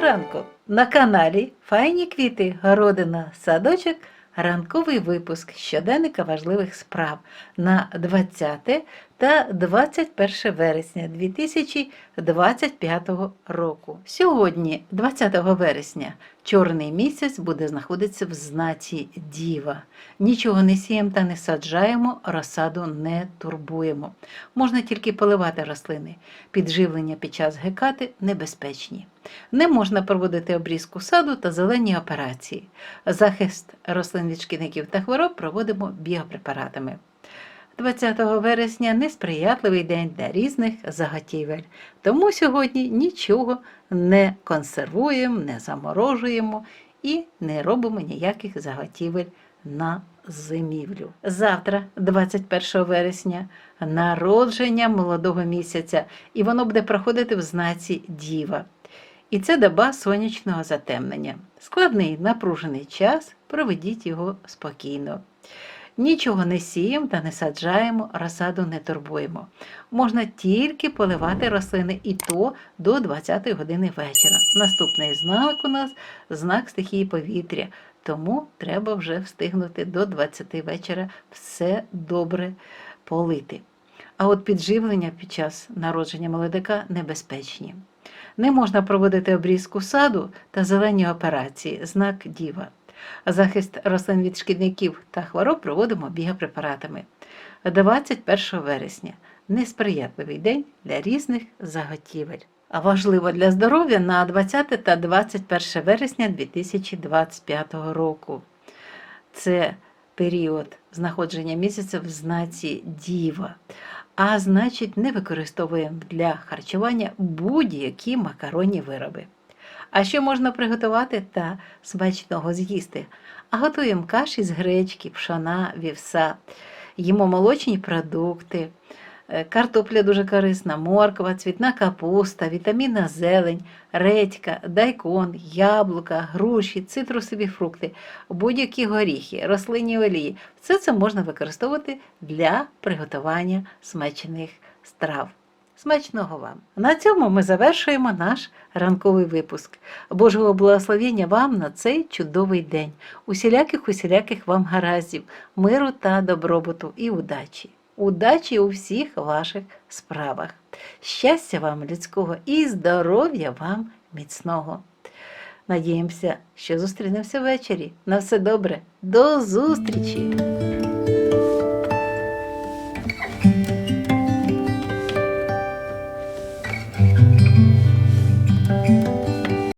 ранку! На каналі Файні квіти, городина, садочок, ранковий випуск щоденника важливих справ на 20 та 21 вересня 2025 року. Сьогодні, 20 вересня, чорний місяць буде знаходитися в знаці Діва. Нічого не сіємо та не саджаємо, розсаду не турбуємо. Можна тільки поливати рослини. Підживлення під час гекати небезпечні. Не можна проводити обрізку саду та зелені операції. Захист рослин від шкідників та хвороб проводимо біопрепаратами. 20 вересня несприятливий день для різних заготівель. Тому сьогодні нічого не консервуємо, не заморожуємо і не робимо ніяких заготівель на зимівлю. Завтра, 21 вересня, народження молодого місяця, і воно буде проходити в знаці Діва. І це доба сонячного затемнення. Складний напружений час, проведіть його спокійно. Нічого не сіємо та не саджаємо, розсаду не турбуємо. Можна тільки поливати рослини і то до 20-ї години вечора. Наступний знак у нас знак стихії повітря, тому треба вже встигнути до 20 вечора все добре полити. А от підживлення під час народження молодика небезпечні. Не можна проводити обрізку саду та зелені операції, знак діва. Захист рослин від шкідників та хвороб проводимо біопрепаратами. 21 вересня несприятливий день для різних заготівель. А важливо для здоров'я на 20 та 21 вересня 2025 року. Це період знаходження місяця в знаці Діва. А значить, не використовуємо для харчування будь-які макаронні вироби. А що можна приготувати та смачного з'їсти? А готуємо каші з гречки, пшона, вівса, їмо молочні продукти, е, картопля дуже корисна, морква, цвітна капуста, вітамінна зелень, редька, дайкон, яблука, груші, цитрусові фрукти, будь-які горіхи, рослинні олії. Все це можна використовувати для приготування смачних страв. Смачного вам! На цьому ми завершуємо наш ранковий випуск. Божого благословення вам на цей чудовий день. Усіляких усіляких вам гараздів, миру та добробуту і удачі. Удачі у всіх ваших справах. Щастя вам людського і здоров'я вам міцного. Надіємося, що зустрінемося ввечері. На все добре. До зустрічі!